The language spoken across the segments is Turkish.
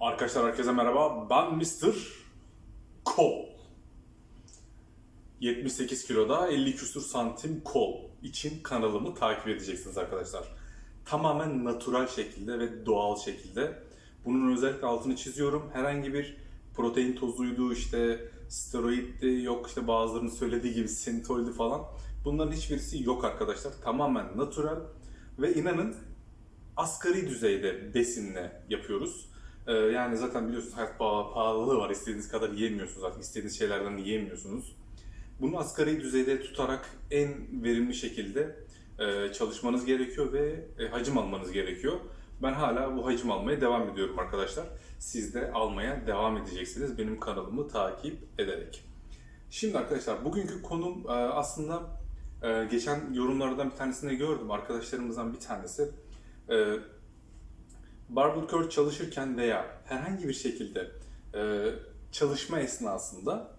Arkadaşlar herkese merhaba. Ben Mr. Kol. 78 kiloda 50 küsur santim kol için kanalımı takip edeceksiniz arkadaşlar. Tamamen natural şekilde ve doğal şekilde. Bunun özellikle altını çiziyorum. Herhangi bir protein tozuydu, işte steroiddi, yok işte bazılarının söylediği gibi sentoldi falan. Bunların hiçbirisi yok arkadaşlar. Tamamen natural ve inanın asgari düzeyde besinle yapıyoruz. Ee, yani zaten biliyorsunuz hayat paha- pahalılığı var. İstediğiniz kadar yiyemiyorsunuz artık. istediğiniz şeylerden yiyemiyorsunuz. Bunu asgari düzeyde tutarak en verimli şekilde e, çalışmanız gerekiyor ve e, hacim almanız gerekiyor. Ben hala bu hacim almaya devam ediyorum arkadaşlar. Siz de almaya devam edeceksiniz benim kanalımı takip ederek. Şimdi arkadaşlar bugünkü konum e, aslında e, geçen yorumlardan bir tanesinde gördüm. Arkadaşlarımızdan bir tanesi barbell curl çalışırken veya herhangi bir şekilde e, çalışma esnasında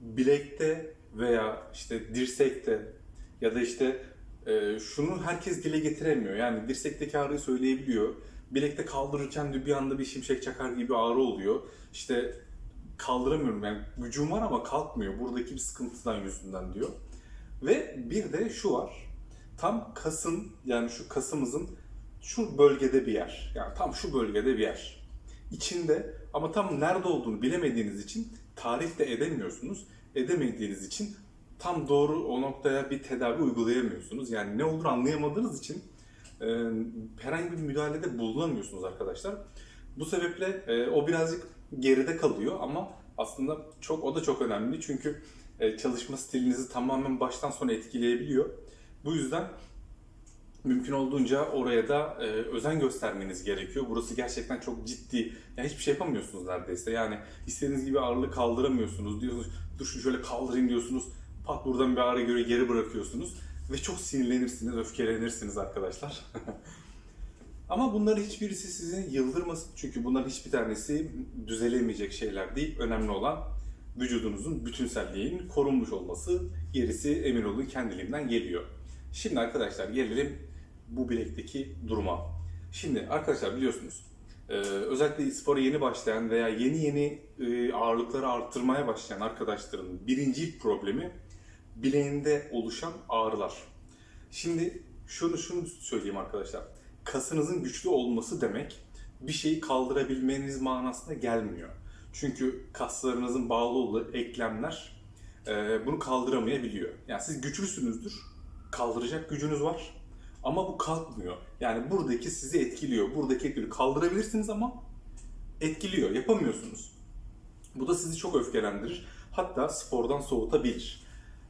bilekte veya işte dirsekte ya da işte e, şunu herkes dile getiremiyor. Yani dirsekteki ağrıyı söyleyebiliyor. Bilekte kaldırırken de bir anda bir şimşek çakar gibi ağrı oluyor. İşte kaldıramıyorum yani gücüm var ama kalkmıyor. Buradaki bir sıkıntıdan yüzünden diyor. Ve bir de şu var. Tam kasın yani şu kasımızın şu bölgede bir yer. Yani tam şu bölgede bir yer. İçinde ama tam nerede olduğunu bilemediğiniz için tarif de edemiyorsunuz. Edemediğiniz için tam doğru o noktaya bir tedavi uygulayamıyorsunuz. Yani ne olur anlayamadığınız için e, herhangi bir müdahalede bulunamıyorsunuz arkadaşlar. Bu sebeple e, o birazcık geride kalıyor ama aslında çok o da çok önemli çünkü e, çalışma stilinizi tamamen baştan sona etkileyebiliyor. Bu yüzden mümkün olduğunca oraya da e, özen göstermeniz gerekiyor. Burası gerçekten çok ciddi. Yani hiçbir şey yapamıyorsunuz neredeyse. Yani istediğiniz gibi ağırlığı kaldıramıyorsunuz. Diyorsunuz dur şunu şöyle kaldırayım diyorsunuz. Pat buradan bir ağrı göre geri bırakıyorsunuz. Ve çok sinirlenirsiniz, öfkelenirsiniz arkadaşlar. Ama bunların hiçbirisi sizi yıldırmasın. Çünkü bunların hiçbir tanesi düzelemeyecek şeyler değil. Önemli olan vücudunuzun bütünselliğinin korunmuş olması. Gerisi emin olun kendiliğinden geliyor. Şimdi arkadaşlar gelelim bu bilekteki duruma. Şimdi arkadaşlar biliyorsunuz e, özellikle spora yeni başlayan veya yeni yeni e, ağırlıkları arttırmaya başlayan arkadaşların birinci problemi bileğinde oluşan ağrılar. Şimdi şunu şunu söyleyeyim arkadaşlar. Kasınızın güçlü olması demek bir şeyi kaldırabilmeniz manasına gelmiyor. Çünkü kaslarınızın bağlı olduğu eklemler e, bunu kaldıramayabiliyor. Yani siz güçlüsünüzdür, kaldıracak gücünüz var ama bu kalkmıyor. Yani buradaki sizi etkiliyor, buradaki etkiliyor. Kaldırabilirsiniz ama etkiliyor, yapamıyorsunuz. Bu da sizi çok öfkelendirir. Hatta spordan soğutabilir.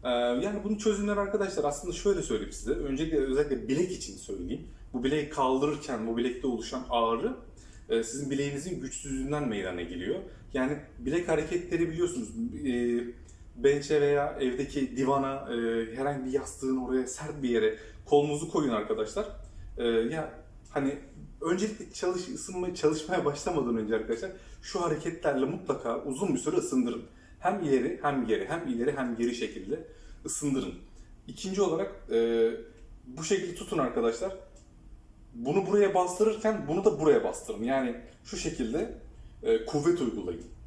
Ee, yani bunun çözümleri arkadaşlar aslında şöyle söyleyeyim size. Öncelikle özellikle bilek için söyleyeyim. Bu bileği kaldırırken bu bilekte oluşan ağrı e, sizin bileğinizin güçsüzlüğünden meydana geliyor. Yani bilek hareketleri biliyorsunuz. E, bench'e veya evdeki divana e, herhangi bir yastığın oraya sert bir yere kolunuzu koyun arkadaşlar. E, ya hani öncelikle çalış ısınmaya çalışmaya başlamadan önce arkadaşlar şu hareketlerle mutlaka uzun bir süre ısındırın. Hem ileri hem geri hem ileri hem geri şekilde ısındırın. İkinci olarak e, bu şekilde tutun arkadaşlar. Bunu buraya bastırırken bunu da buraya bastırın. Yani şu şekilde e, kuvvet uygulayın.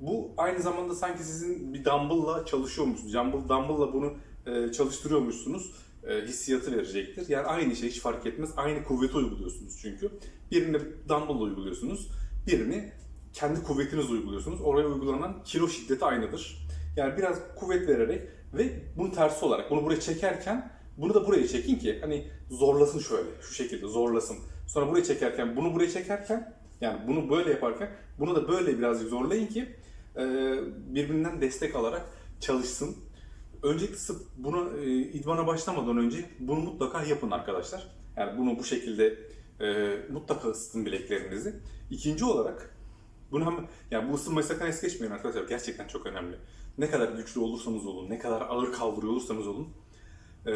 Bu aynı zamanda sanki sizin bir dumbbell'la çalışıyormuşsunuz. Dumbbell, dumbbell'la bunu e, çalıştırıyormuşsunuz. E, hissiyatı verecektir. Yani aynı şey hiç fark etmez. Aynı kuvveti uyguluyorsunuz çünkü. Birini dumbbell uyguluyorsunuz. Birini kendi kuvvetiniz uyguluyorsunuz. Oraya uygulanan kilo şiddeti aynıdır. Yani biraz kuvvet vererek ve bunun tersi olarak bunu buraya çekerken bunu da buraya çekin ki hani zorlasın şöyle şu şekilde zorlasın. Sonra buraya çekerken bunu buraya çekerken yani bunu böyle yaparken bunu da böyle birazcık zorlayın ki birbirinden destek alarak çalışsın. Öncelikle buna e, idmana başlamadan önce bunu mutlaka yapın arkadaşlar. Yani bunu bu şekilde e, mutlaka ısıtın bileklerinizi. İkinci olarak bunu hem yani bu ısınmayı sakın es geçmeyin arkadaşlar. Gerçekten çok önemli. Ne kadar güçlü olursanız olun, ne kadar ağır kaldırıyor olursanız olun e,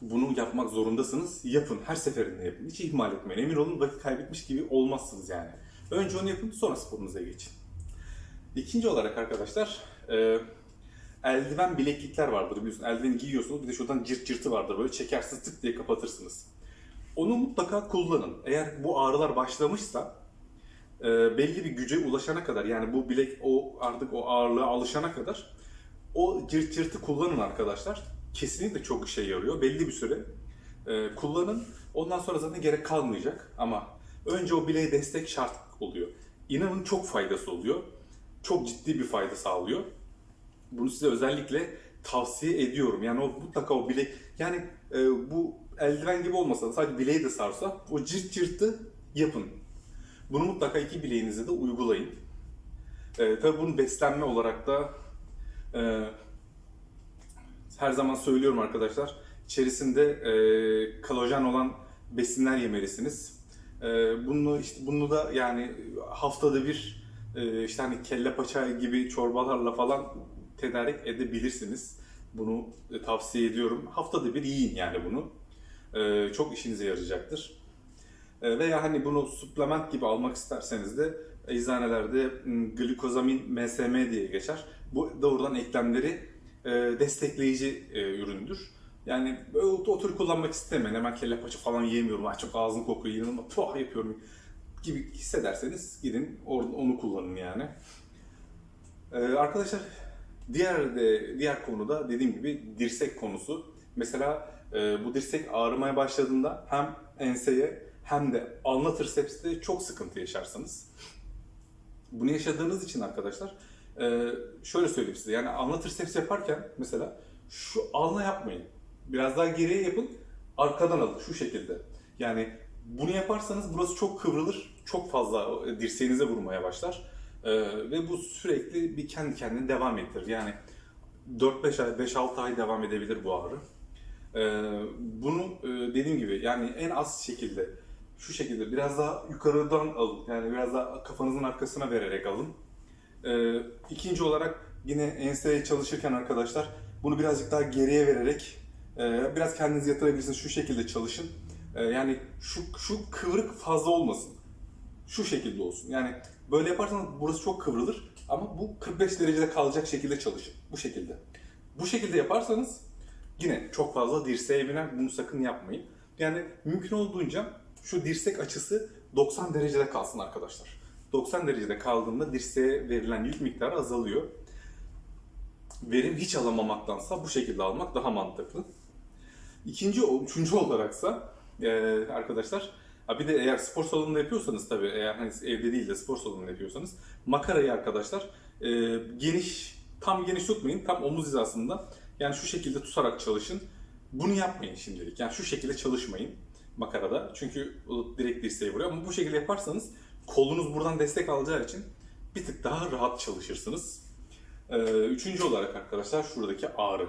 bunu yapmak zorundasınız. Yapın. Her seferinde yapın. Hiç ihmal etmeyin. Emin olun vakit kaybetmiş gibi olmazsınız yani. Önce onu yapın, sonra sporunuza geçin. İkinci olarak arkadaşlar, e, eldiven bileklikler vardır biliyorsun. Eldiveni giyiyorsunuz, bir de şuradan cırt cırtı vardır. Böyle çekersiniz, tık diye kapatırsınız. Onu mutlaka kullanın. Eğer bu ağrılar başlamışsa, e, belli bir güce ulaşana kadar yani bu bilek o artık o ağırlığa alışana kadar o cırt cırtı kullanın arkadaşlar. Kesinlikle çok işe yarıyor. Belli bir süre e, kullanın. Ondan sonra zaten gerek kalmayacak ama önce o bileğe destek şart oluyor. İnanın çok faydası oluyor. Çok ciddi bir fayda sağlıyor. Bunu size özellikle tavsiye ediyorum. Yani o mutlaka o bilek yani e, bu eldiven gibi olmasa da sadece bileği de sarsa o cırt cırtı yapın. Bunu mutlaka iki bileğinize de uygulayın. E, tabii bunun beslenme olarak da e, her zaman söylüyorum arkadaşlar. İçerisinde e, kolajen olan besinler yemelisiniz. E, bunu işte bunu da yani haftada bir e, işte hani kelle paça gibi çorbalarla falan tedarik edebilirsiniz. Bunu e, tavsiye ediyorum. Haftada bir yiyin yani bunu. E, çok işinize yarayacaktır. E, veya hani bunu suplement gibi almak isterseniz de eczanelerde m, glikozamin MSM diye geçer. Bu doğrudan eklemleri e, destekleyici e, üründür. Yani böyle o tür kullanmak istemeyin. Hemen kelle paça falan yiyemiyorum. Ay çok ağzım kokuyor, inanılmaz tuh yapıyorum gibi hissederseniz gidin onu kullanın yani. Ee, arkadaşlar diğer de diğer konuda dediğim gibi dirsek konusu. Mesela e, bu dirsek ağrımaya başladığında hem enseye hem de alnı trisepste çok sıkıntı yaşarsınız. Bunu yaşadığınız için arkadaşlar e, şöyle söyleyeyim size yani alnı triceps yaparken mesela şu alna yapmayın. Biraz daha geriye yapın. Arkadan alın şu şekilde. Yani bunu yaparsanız burası çok kıvrılır. Çok fazla dirseğinize vurmaya başlar. Ee, ve bu sürekli bir kendi kendine devam ettirir. Yani 4-5 ay, 5-6 ay devam edebilir bu ağrı. Ee, bunu e, dediğim gibi yani en az şekilde şu şekilde biraz daha yukarıdan alın. Yani biraz daha kafanızın arkasına vererek alın. Ee, ikinci olarak yine enseye çalışırken arkadaşlar bunu birazcık daha geriye vererek e, biraz kendinizi yatırabilirsiniz. Şu şekilde çalışın. E, yani şu, şu kıvrık fazla olmasın. Şu şekilde olsun. Yani böyle yaparsanız burası çok kıvrılır ama bu 45 derecede kalacak şekilde çalışın. Bu şekilde. Bu şekilde yaparsanız yine çok fazla dirseğe biner. Bunu sakın yapmayın. Yani mümkün olduğunca şu dirsek açısı 90 derecede kalsın arkadaşlar. 90 derecede kaldığında dirseğe verilen yük miktarı azalıyor. Verim hiç alamamaktansa bu şekilde almak daha mantıklı. İkinci, üçüncü olaraksa e, arkadaşlar ha bir de eğer spor salonunda yapıyorsanız tabii eğer hani evde değil de spor salonunda yapıyorsanız makarayı arkadaşlar e, geniş tam geniş tutmayın tam omuz hizasında yani şu şekilde tutarak çalışın. Bunu yapmayın şimdilik. Yani şu şekilde çalışmayın makarada. Çünkü direkt dirseğe vuruyor ama bu şekilde yaparsanız kolunuz buradan destek alacağı için bir tık daha rahat çalışırsınız. Ee, üçüncü olarak arkadaşlar şuradaki ağrı.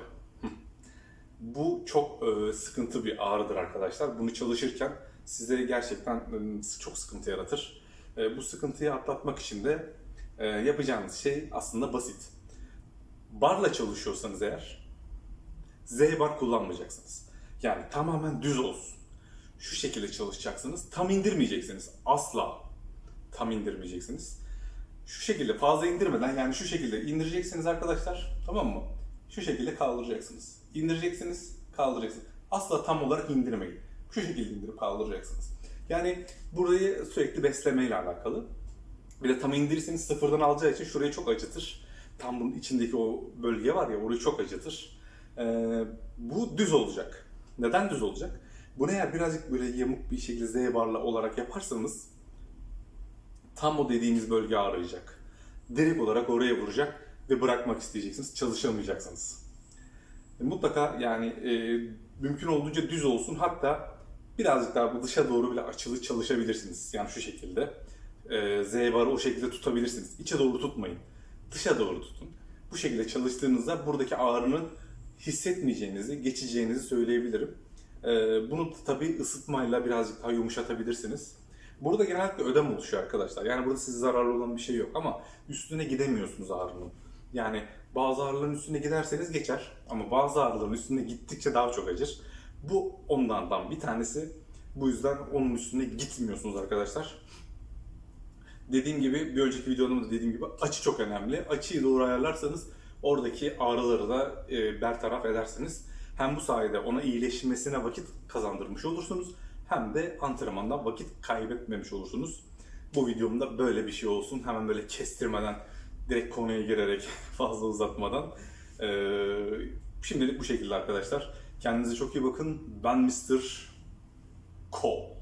Bu çok e, sıkıntı bir ağrıdır arkadaşlar. Bunu çalışırken size gerçekten e, çok sıkıntı yaratır. E, bu sıkıntıyı atlatmak için de e, yapacağınız şey aslında basit. Barla çalışıyorsanız eğer Z bar kullanmayacaksınız. Yani tamamen düz olsun. Şu şekilde çalışacaksınız. Tam indirmeyeceksiniz. Asla tam indirmeyeceksiniz. Şu şekilde fazla indirmeden yani şu şekilde indireceksiniz arkadaşlar. Tamam mı? Şu şekilde kaldıracaksınız. İndireceksiniz, kaldıracaksınız. Asla tam olarak indirmeyin. Şu şekilde indirip kaldıracaksınız. Yani burayı sürekli beslemeyle alakalı. Bir de tam indirirseniz sıfırdan alacağı için şurayı çok acıtır. Tam bunun içindeki o bölge var ya orayı çok acıtır. Ee, bu düz olacak. Neden düz olacak? Bunu eğer birazcık böyle yamuk bir şekilde Z barla olarak yaparsanız tam o dediğimiz bölge ağrıyacak. Direkt olarak oraya vuracak ve bırakmak isteyeceksiniz. Çalışamayacaksınız. E, mutlaka yani e, mümkün olduğunca düz olsun. Hatta birazcık daha dışa doğru bile açılı çalışabilirsiniz. Yani şu şekilde. E, Z barı o şekilde tutabilirsiniz. İçe doğru tutmayın. Dışa doğru tutun. Bu şekilde çalıştığınızda buradaki ağrının hissetmeyeceğinizi, geçeceğinizi söyleyebilirim. E, bunu tabii ısıtmayla birazcık daha yumuşatabilirsiniz. Burada genellikle ödem oluşuyor arkadaşlar. Yani burada size zararlı olan bir şey yok ama üstüne gidemiyorsunuz ağrının. Yani bazı ağrıların üstüne giderseniz geçer ama bazı ağrıların üstüne gittikçe daha çok acır. Bu onlardan bir tanesi. Bu yüzden onun üstüne gitmiyorsunuz arkadaşlar. Dediğim gibi bir önceki videomda da dediğim gibi açı çok önemli. Açıyı doğru ayarlarsanız oradaki ağrıları da e, bertaraf edersiniz. Hem bu sayede ona iyileşmesine vakit kazandırmış olursunuz hem de antrenmanda vakit kaybetmemiş olursunuz. Bu videomda böyle bir şey olsun. Hemen böyle kestirmeden, direkt konuya girerek, fazla uzatmadan. Ee, şimdilik bu şekilde arkadaşlar. Kendinize çok iyi bakın. Ben Mr. Cole.